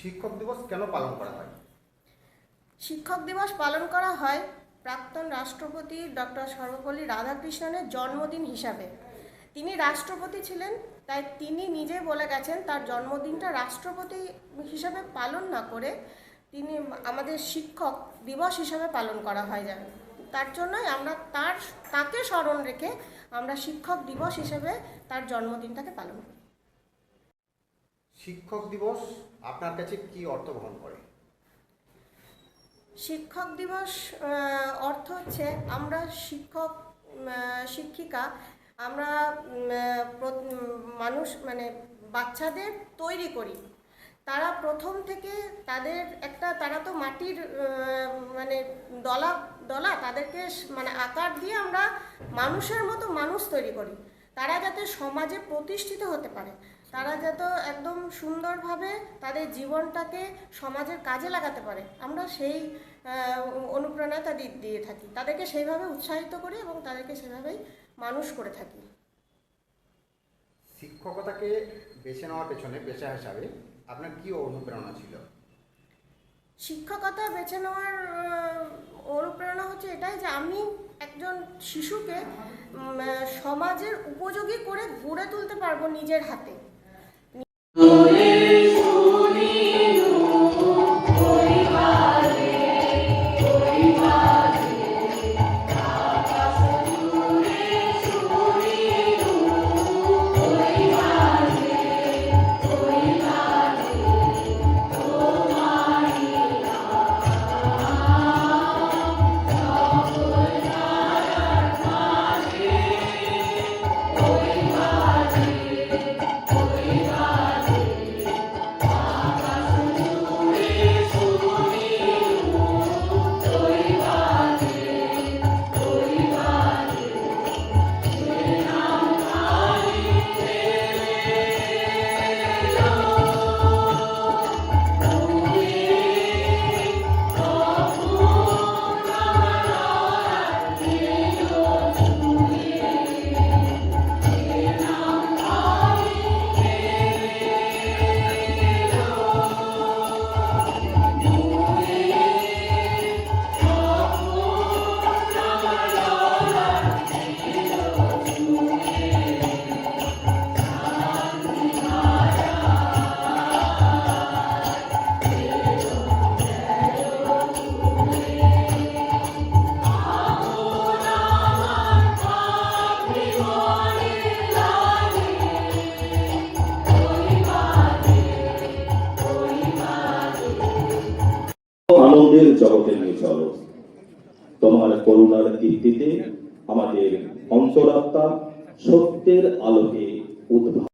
শিক্ষক দিবস কেন পালন করা হয়? শিক্ষক দিবস পালন করা হয় প্রাক্তন রাষ্ট্রপতি ডক্টর সর্বপল্লী রাধাকৃষ্ণনের জন্মদিন হিসাবে। তিনি রাষ্ট্রপতি ছিলেন, তাই তিনি নিজে বলে গেছেন তার জন্মদিনটা রাষ্ট্রপতি হিসাবে পালন না করে তিনি আমাদের শিক্ষক দিবস হিসাবে পালন করা হয় যাবে তার জন্যই আমরা তার, তাকে স্মরণ রেখে আমরা শিক্ষক দিবস হিসেবে তার জন্মদিনটাকে পালন করি। শিক্ষক দিবস আপনার কাছে কি অর্থ বহন করে? শিক্ষক দিবস অর্থ হচ্ছে আমরা শিক্ষক শিক্ষিকা, আমরা মানুষ মানে বাচ্চাদের তৈরি করি। তারা প্রথম থেকে তাদের একটা, তারা তো মাটির মানে দলা দলা, তাদেরকে মানে আকার দিয়ে আমরা মানুষের মতো মানুষ তৈরি করি। তারা যাতে সমাজে প্রতিষ্ঠিত হতে পারে। তারা যাতে একদম সুন্দরভাবে তাদের জীবনটাকে সমাজের কাজে লাগাতে পারে। আমরা সেই অনুপ্রেরণা তাদের দিয়ে থাকি। তাদেরকে সেইভাবে উৎসাহিত করি এবং তাদেরকে সেভাবেই মানুষ করে থাকি। শিক্ষকতাকে বেছে নেওয়ার পেছনে পেশা হিসাবে আপনার কি অনুপ্রেরণা ছিল? শিক্ষকতা বেছে নেওয়ার অনুপ্রেরণা হচ্ছে এটাই যে আমি একজন শিশুকে সমাজের উপযোগী করে গড়ে তুলতে পারব নিজের হাতে। আনন্দের জগতে নিয়ে চলো। তোমার করুণার ভিত্তিতে আমাদের অন্তরাত্মা সত্যের আলোকে উদ্ভাব